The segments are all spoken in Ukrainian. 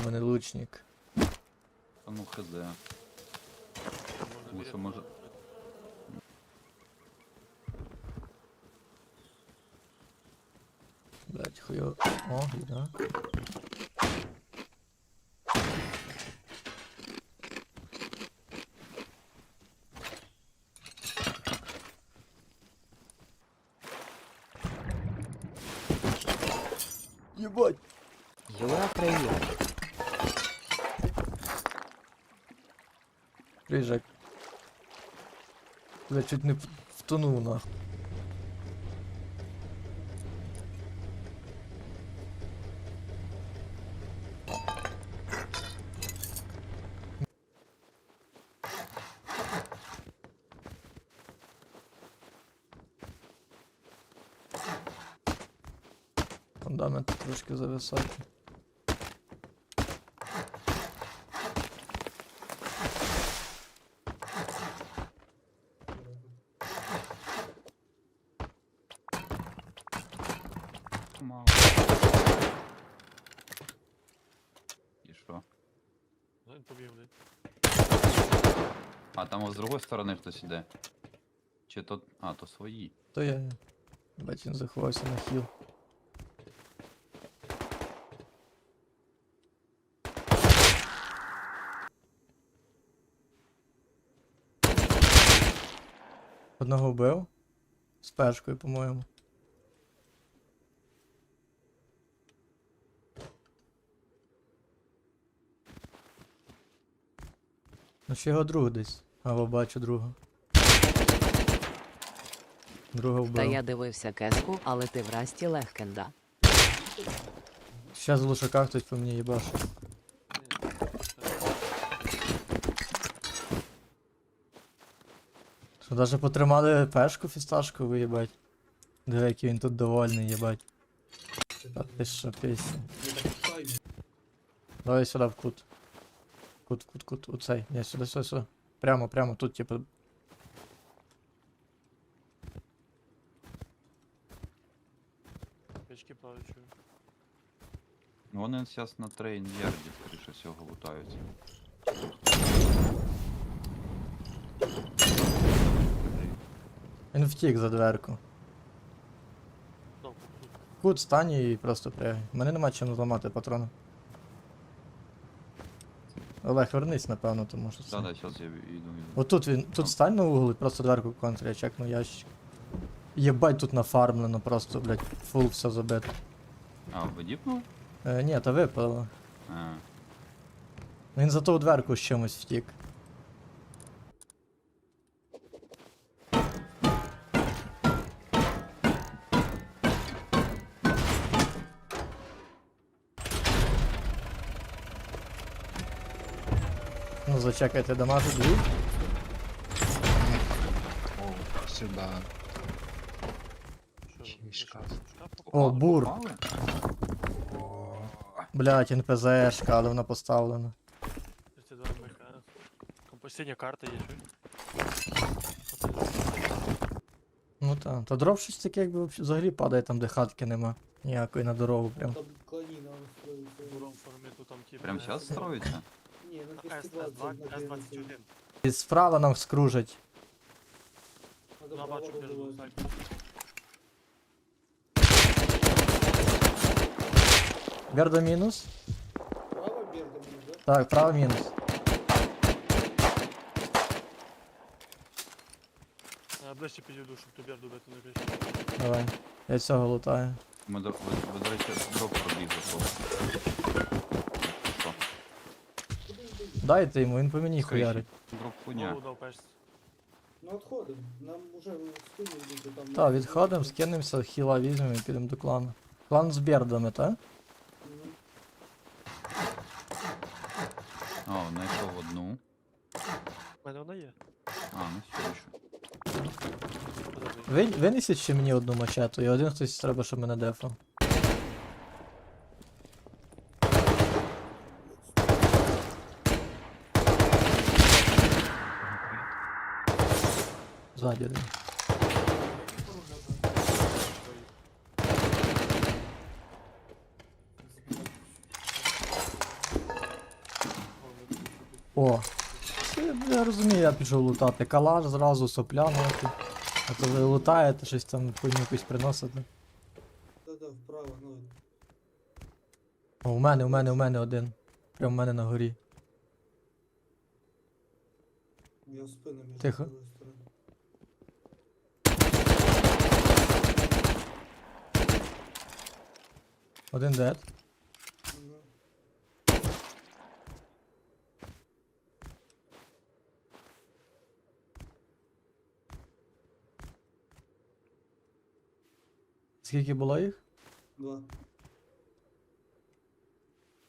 в мене лучник. А ну хз. Тому що може. Блять, хуйо. О, да. Бля, чуть не втонув нахуй. Фундамент трошки зависокий. Мало. І що? Ну, він побіг, блядь. А там з другої сторони хтось іде. Чи то. А, то свої. То я. Бать, він заховався на хіл. Одного вбив. З пешкою, по-моєму. Ну ще його друг десь. Або бачу друга. Друга вбив. Та я дивився кеску, але ти в расті легкенда. Сейчас в лошаках хтось по мені їбашить. Що даже потримали пешку фісташку виїбать. Диви, який він тут довольний, їбать. А ти що, пісня. Давай сюди в кут. Кут, кут, кут, оцей. Ні, сюди, сюди, сюди. Прямо, прямо, тут, типу. Печки. Ну, Вони зараз на трейн ярді, скоріше всього, лутаються. Він втік за дверку. Кут стань і просто прягай. У мене нема чим зламати патрони. Олег, вернись, напевно, тому що це. Да, да, зараз я йду. Отут він. Тут стань на угол і просто дверку контр, я чекну ящик. Єбать тут нафармлено просто, блядь, фул все забито. А, видіпнув? Е, ні, та випало. А, Він за ту дверку з чимось втік. Ну, зачекайте, дамажу дві. О, шкаф. шкаф? О, бур. Блять, НПЗшка, але вона поставлена. 32 МХ. Компостійня карта є. Ну так. Та дров щось таке, якби взагалі падає там, де хатки нема. Ніякої на дорогу прям. Прям зараз строїться? С21. І справа нам скружать. Надо На право бачу між было. двох Берда мінус. Право Бердом, да? Так, право мінус. Я ближче підійду, щоб тобі добити на печі. Давай. Я цього лутаю. Ми до, ви, ви, до речі, дроп пробігли просто. Дайте йому, він по мені хуярить. Дроп хуйня. Голову дав печці. Ну отходим. Нам уже скинули где-то там. Так, відходимо, скинемося, хіла візьмемо і підемо до клану. Клан з бердами, так? Мгм. О, знайшов одну. У мене вона є. А, ну все ще. Подожди. Ви, винесіть ще мені одну мачету, і один хтось треба, щоб мене дефав. Один. О. Я розумію, я пішов лутати. Калаш зразу сопля нахуй. А то ви лутаєте, щось там хуйню якусь приносите. Да-да, вправо, ну. О, у мене, у мене, у мене один. Прям у мене на горі. Я в спину між Тихо. Один дед. Скільки було їх? Два.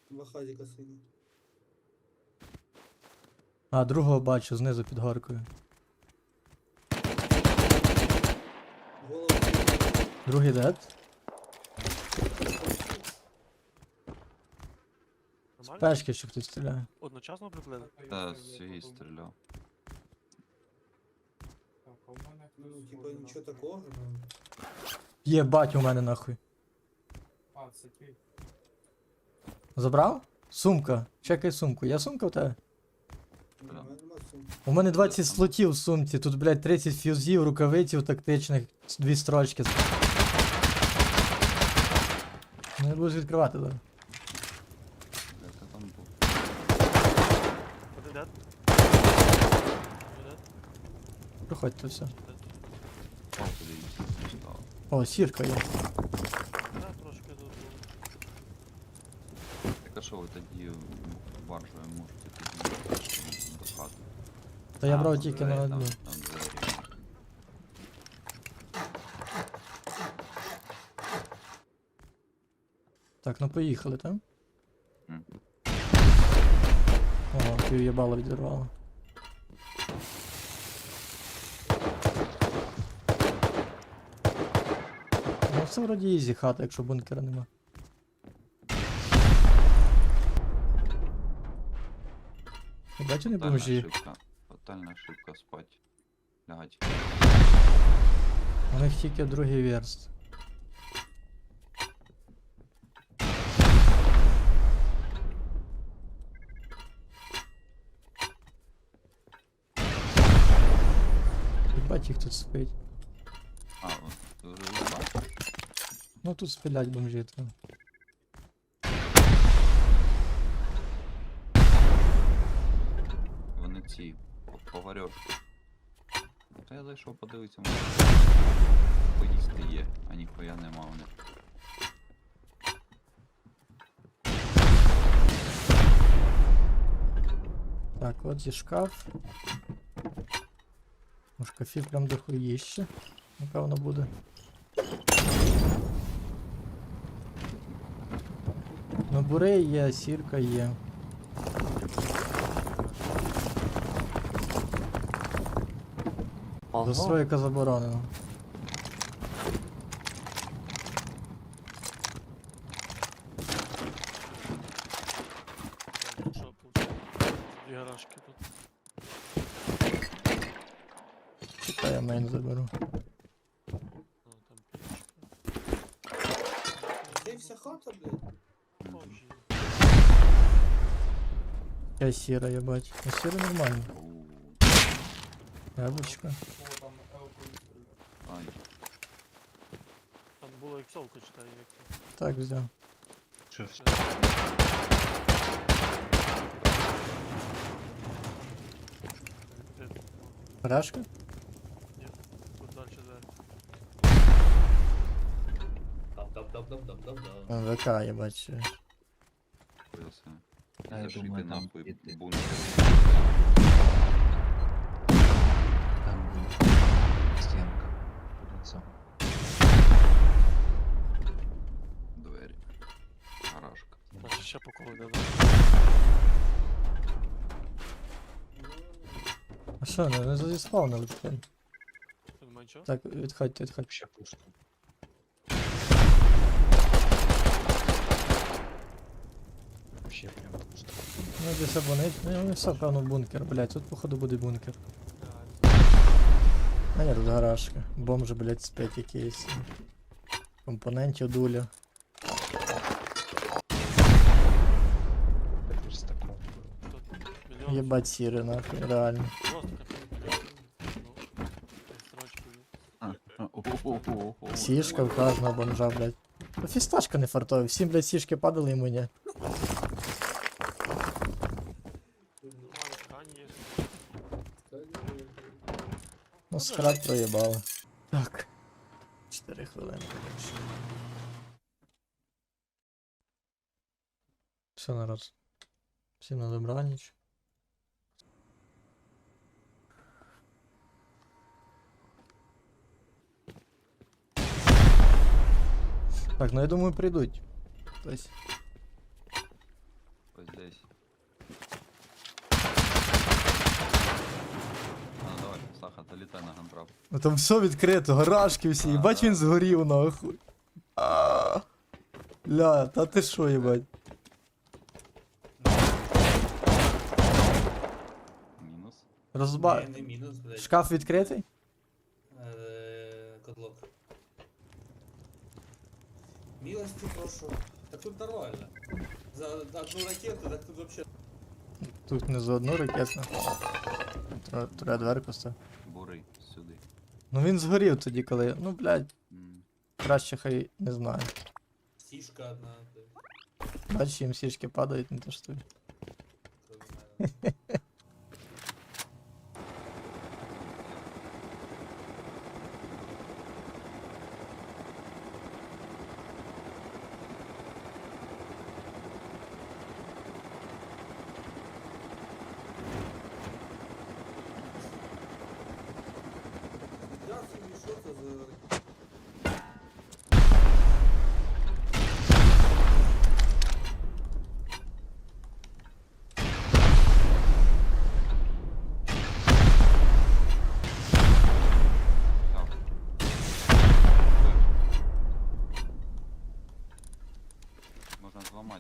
Два хазіка сині. А, другого бачу знизу під горкою. Другий дед. Пешки, що хтось стріляє. Одночасно приплили? Та свій стріляв. Ну, типа нічого такого, ну. Є бать у мене нахуй. Забрав? Сумка. Чекай сумку. Є сумка в тебе? У мене. У мене 20 слотів в сумці, тут, блядь, 30 фюзів, рукавиців тактичних, дві строчки. Не будеш відкривати зараз. Де ти там був? Один дед. Один дед. Проходьте все. О, сірка є. Да, трошки тут. Так а що ви тоді баржою можете тоді до хати? Та я брав тільки двері на там, одну. там двері. Так, ну поїхали, так? Мгм. Ого, пів єбало відірвало. Це вроді ізі хата, якщо бункера нема. Бачу не бомжі. ошибка. Фатальна ошибка спать. Лягать. У них тільки другий верст. Ебать їх тут спить. А, от, ти вже їбав? Ну тут спилять бомжі. То. Вони ці по- поварьошки. Та я зайшов подивитися, може поїсти є, а ніхуя нема у них. Так, от є шкаф. У шкафі прям дохуїще. Напевно буде. Бури є, сірка є. Застройка заборонена. Дві гаражки тут. Чекай, я мейн заберу. Ну, там пічка. Це вся хата, блядь. Бомжі. Я сіра, я бачу. Ну сіра нормально. У, Яблучко. Ай, Там було іксовка, читаю, як це. Так, взяв. Що все? Де? Рашка? Ні, тут далі двері. А, ВК, я бачу. пояси. А, я Зашити думаю, там нахуй піти. бункер. Там був стінка. Лицо. Двері. Гаражка. Значить, ще по колу йде, А що, не, не заспавнили таке? Тут немає нічого? Так, відходьте, відходьте. Ще пусто. Ще прям пусто. Ну десь абонент. Ну вони все, певно, бункер, блядь, тут походу буде бункер. А ні, тут гаражка. Бомжи, блядь, спять якісь. Компонентів дуля. Єбать сіри, нахуй, реально. Сішка в кожного бомжа, блядь. Ну фісташка не фартові, всім, блядь, сішки падали йому ні. скрат проїбали. Так. 4 хвилини. Все, народ. Всім на добраніч. Так, ну я думаю, прийдуть. Тобто, Долітай на гантрап. ну там все відкрито, гаражки всі, їбать він згорів нахуй. А. Ля, та ти що, їбать? Мінус. Розба... Ні, не мінус, блядь. Шкаф відкритий? Е, Кодлок. Милости прошу. Так тут нормально. За одну ракету, так тут вообще... Тут не за одну ракету. Треба, треба дверку стати. Бури сюди. Ну він згорів тоді, коли. Ну, блядь, М. краще хай не знаю. Сишка одна. Бачиш, їм сішки падають, не те що тобі. кроме мене. Я собі, що це за... Так. Можна зламати.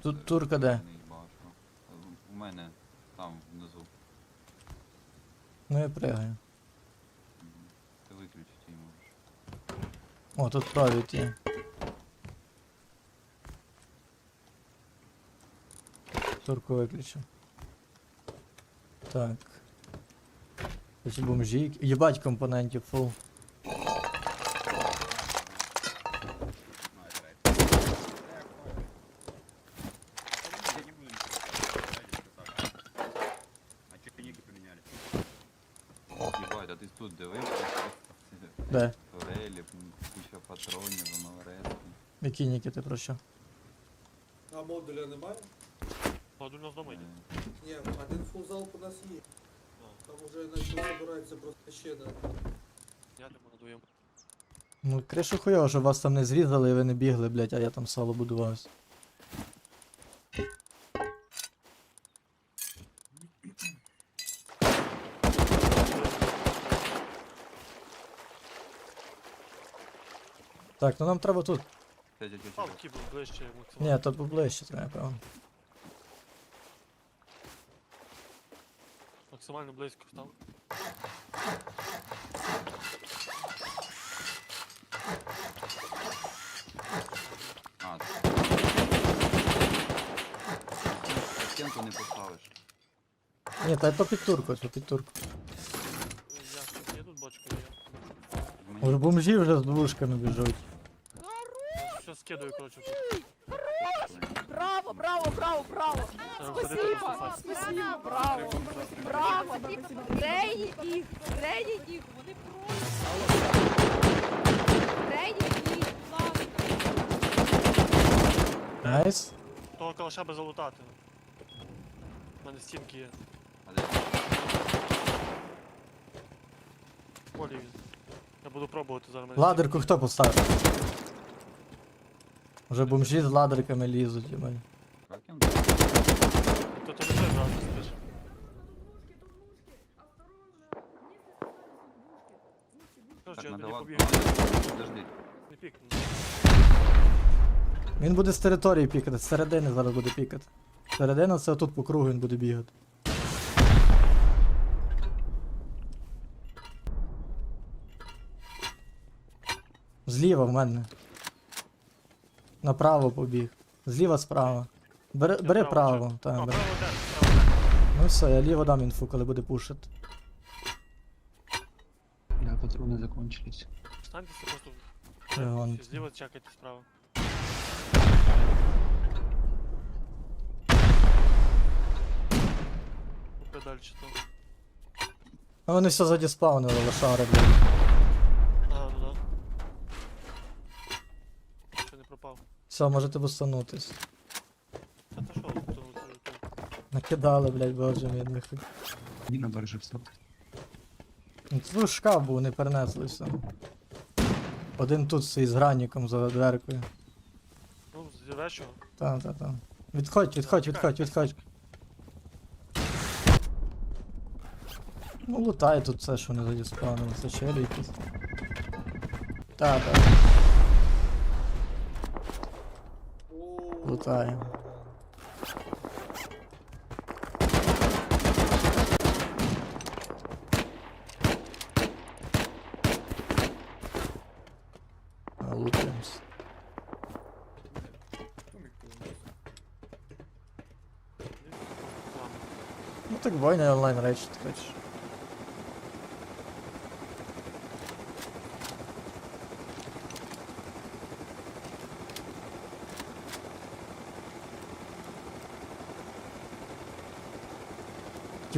Тут е, турка де? не бачу. Е, У мене там внизу. Ну я пригаю. Мгм. Ти виключити її можеш. Тут провід є. Турку виключив. Так. Ось бомжі. Єбать компонентів фул. Єбать, а ти тут дивився? Де? Турелі, м, куча патронів, монорески. Які ніки ти про що? А модуля немає? Модуль у нас дома йде. Ні, один фул залп у нас є. Там уже начал забираться просто ще на... Я не надуємо. Ну, кришу хуйово, що вас там не зрізали і ви не бігли, блять, а я там сало будувався. Так, ну нам треба тут. Тя, тя, тя, А, тя. ті був ближче максимально. Ні, тут поближче треба, певно. Максимально близько став. А, стінку не поставиш. Ні, та то під турку, то під турку. Я тут є тут бочка є. Мені Уже бомжі вже з двушками біжуть. Скидаю, коротше. Браво, браво, браво, браво! Спасибо, спасибо, браво! Браво! Рейніть їх! Рейніть їх! Вони просто! Рейніть їх! Найс. Того калаша би залутати. У мене стінки є. Полі він. Я буду пробувати зараз. мене Ладерку хто поставив? Вже бомжі з ладерками лізуть. Кракен? стінки. То ти спиш. Я тоді побіг. Подожди. Не. Він буде з території пікати, з середини зараз буде пікати. Середина це отут по кругу він буде бігати. Зліва в мене. Направо побіг. Зліва справа. Бери, бери право так, бери. Ну все, я ліво дам інфу, коли буде пушити. Да, патроны закончились. Станьтеся просто Вон. зліва чекайте справа. Купи далі то. А вони все задіспавнили, лошари, блядь. Ага, ну да. Ще не пропав. Все, можете бустанутись. Та то що, то, то, то. Накидали, блядь, боже мій нахуй. Не на барже встал. Ну, Тут шкаф був, не перенесли все. Один тут стоїть з граніком за дверкою. Ну, з вечора. Та, та, та. Відходь, відходь, відходь, відходь. Ну, лутає тут все, що не задіспавнили, це челі якісь. Та, та. Лутає. А, Лутаємось. Ладно. Ну так бойня онлайн речі, ти хочеш.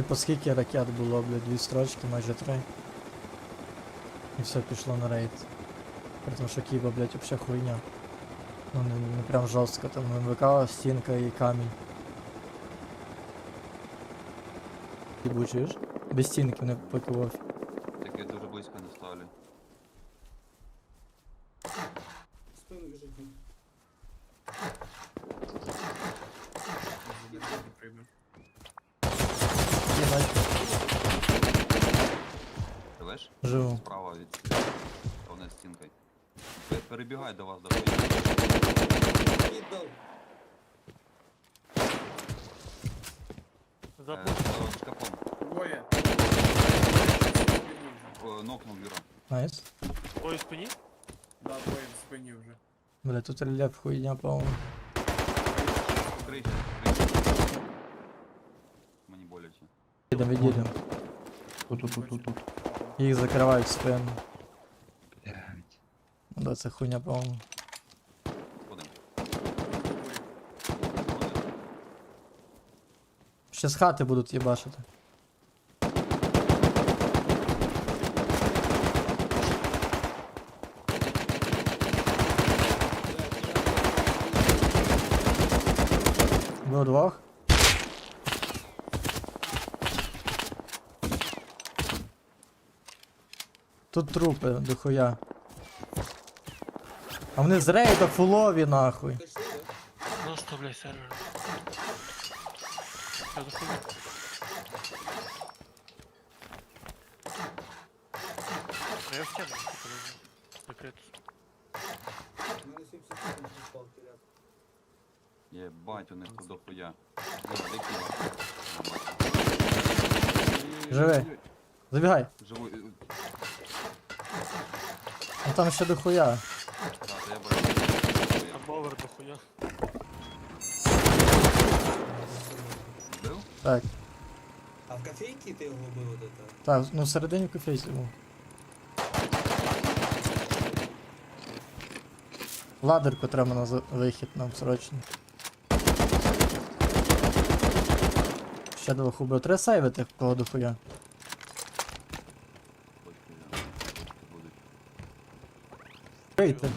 Типа скільки ракет було, блядь, дві строчки, майже три. І все пішло на рейд. При тому, що Кіба, блядь, вообще хуйня. Ну не, не прям жорстко, там МВК, стінка і камінь. Ти чуєш? Без стінки не пакував. Перебігай до вас до хуя. Віддав. Е, За за шкафом. Двоє. О, Нокнув Юра. Найс. твоїй спині? Да, двоє в спині вже. Бля, тут рельєф хуйня повна. Крийся, крийся. Мені боляче. Їдем, від'їдем. Тут, тут, тут, тут, тут. Їх закривають спину. Да, це хуйня. Ходим. Ще з хати будуть їбашити. Ви двох? Тут трупи дохуя. А вони з рейда фулові нахуй. Ну блядь, сервер. Я заходжу. Я в тему, типа, не закрито. У мене 70 секунд припав, теряк. Єбать, у них тут дохуя. Живи. Забігай. Живу. Ну там ще дохуя. Да, то я бачу. Там бовер до хуя. Вбив? Так, А в кофейці ти його вбив от это? так, ну всередині кофейсі був. Ладерку треба на за- вихід нам срочно. Ще двох убив. Треба сейвити кого дохуя. Будуть. Вийти.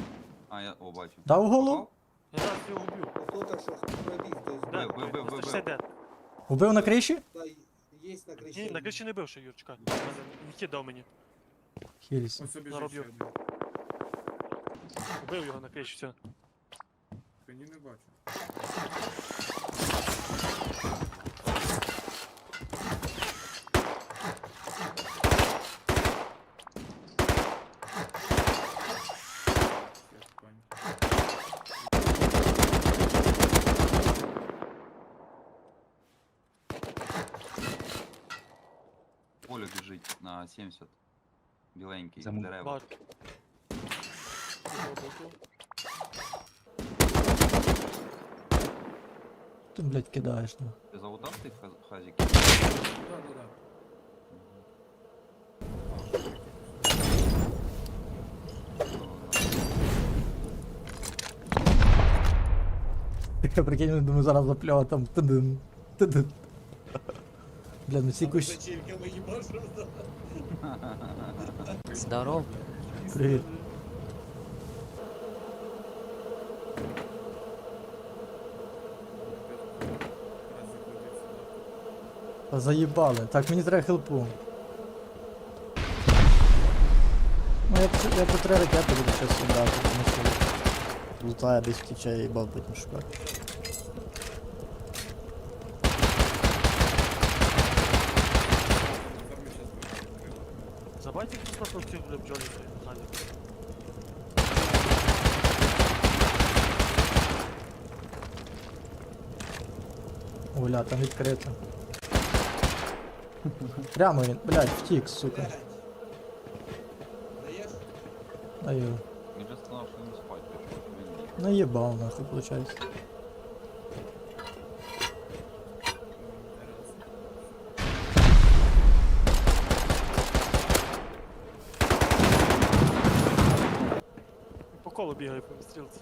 А, я, о, бачу. Дав голову? Я зараз його вб'ю. Хто так що пробіг, Де? Бив, бив, бив, бив, 169. Убив на криші? Да, є на криші. Ні, на криші не бив ще, Юрчика. Не кидав мені. Хіліс. Наробив. Убив його на криші, все. 70. Біленький, Замок. дерева. Бачу. Його боку. ти, блядь, кидаєш? Ну? Ти залутав тих хаз- хазиків? Да, да, да. Я прикинь, думаю, зараз заплюва там тидин, тидин. Бля, ну ці А мы кущ... зачерками ебашим, да? Здоров. Привіт. Та заїбали. Так, мені треба хелпу. Ну я, я по три ракети буду щось брати, тому що лутає десь втіче і бав потім шукати. Фарми щас буде. Забайте хтось на цих бля бджолі свої хазі. Оля, там відкрито. Прямо він, блядь, втік, сука. Блядь. Даешь? Даю. Він же сказав, що не спать пішов. Він ні. Наїбав нахуй, виходить. По колу бігає по стрілці.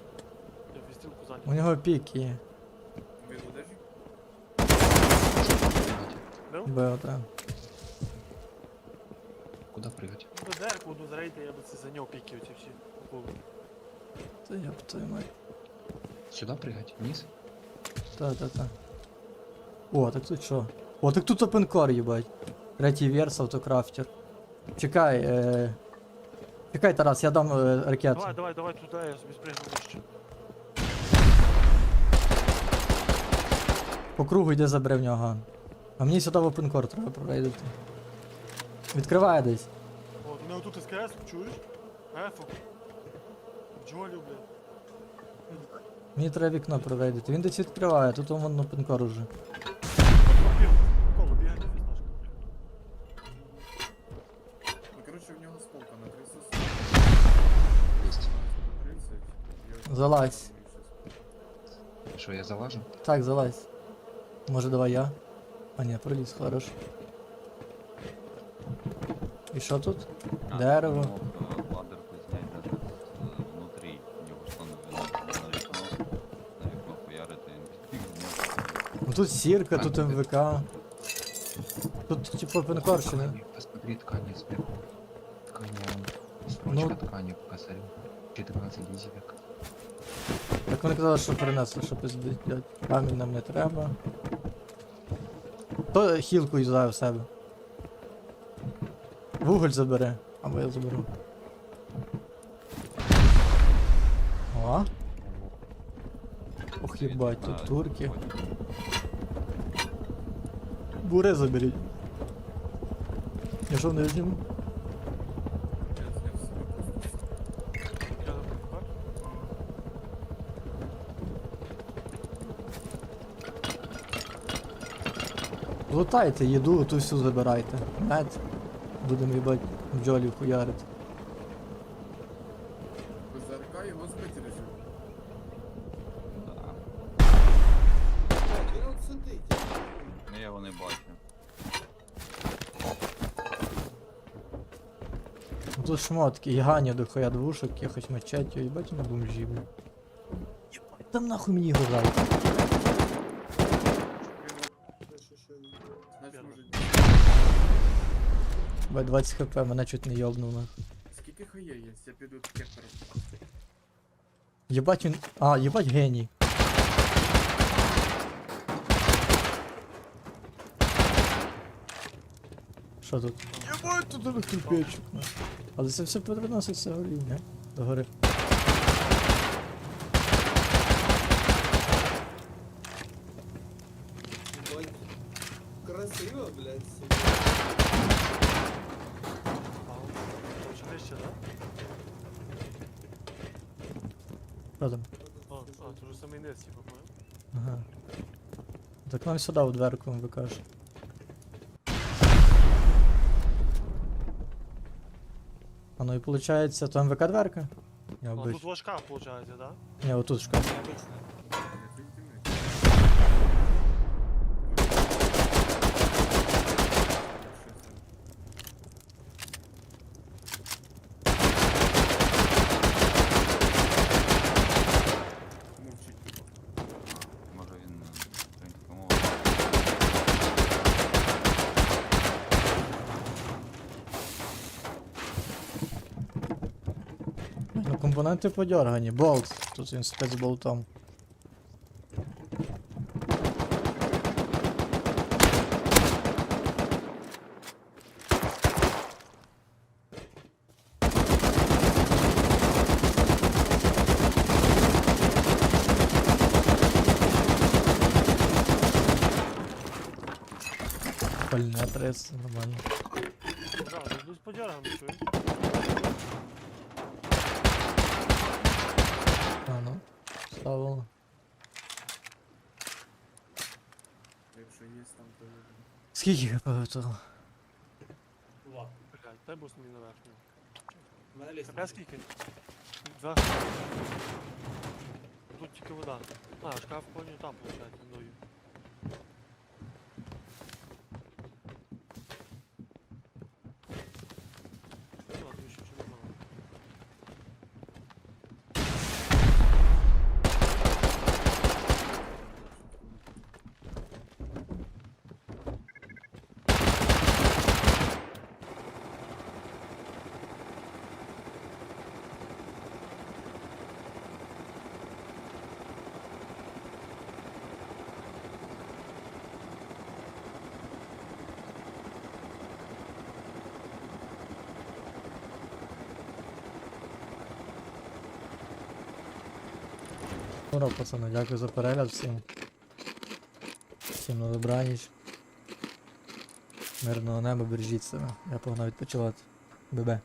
Я в стрілку У зайняв. нього пік є. Ви удержі? Бив? Б, так. Куда прыгать? Ну, дерку одну зарейте, я це за оці всі. По колу. Та я твою мать. Сюда прыгать? Вниз? Та, та, та. О, так тут що? О, так тут опенкор, їбать. Третій верс, автокрафтер. Чекай, е... Чекай, Тарас, я дам е, ракету. Давай, давай, давай туди, я собі спригну. По кругу йде забере в нього ган. А мені сюди в опенкор треба пройдати. Відкриває десь. О, у мене тут СКС, чуєш? Ефо. Бджолі, бля. Мені треба вікно прорейдити. Він десь відкриває, тут вон опенкор уже. Ну, в нього на 30. Есть. 30. Залазь. Что, я залажу? Так, залазь. Може давай я? А ні, проліз, хорош. І що тут? А, Дерево. він мог, е, ладерку даже е, внутрі. На вікно. На вікно хуярити. Ну тут сірка, тут МВК. Тут типу не. Ткани, Посмотри ткани сверху. Ткани, вон. Строчка Ну. ткани по косарю. 14 дизелек. Так вони казали, що перенесли, що пиздить. Камінь нам не треба. То хілку юзаю в себе. Вуголь забере, або я заберу. О. Ох, їбать, тут турки. Буре заберіть. Я що не нижньому? Я зняв себе просто. Я так. Лутайте їду, ту всю забирайте. Мед. Будемо їбать бджолів хуярити. Його збити режим. Да. Блядь, він от сидить. Ну, Я його не бачу. Ну тут шмотки, і гані до хуя двушок, я хоч мечетю, їбать на бомжі, бля. Єбать, там нахуй мені його зараз. Що, що, Значить, може... Бать 20 хп, мене чуть не йобнув. Скільки хає є? Я піду кептер. Єбать він. А, єбать геній. Що тут? Єбать тут електропечик. Але це все приноситься горіння. До гори. Ебать. Красиво, блядь, сука. А, короче, вище, да? Що там? А, а, вже самий низ, типу, понял? Ага. Так нам сюди в дверку викаже. А ну і виходить, то МВК дверка? Я А тут обич. важка, виходить, да? Ні, отут шкаф. Необычно. Компоненти подьоргані. Болт. Тут він спецболтом. Пальне 30, нормально. Да, дивлюсь по чуєш? Скільки хп того? Два. Блядь, дай бус мені на верхню. У мене ліс. Тебе скільки? Два. Тут тільки вода. А, шкаф понял там, получается, дою. Ура, пацани, дякую за перегляд всім. Всім на добраніч. Мирного неба, бережіть себе. Я погнав відпочивати. Бебе.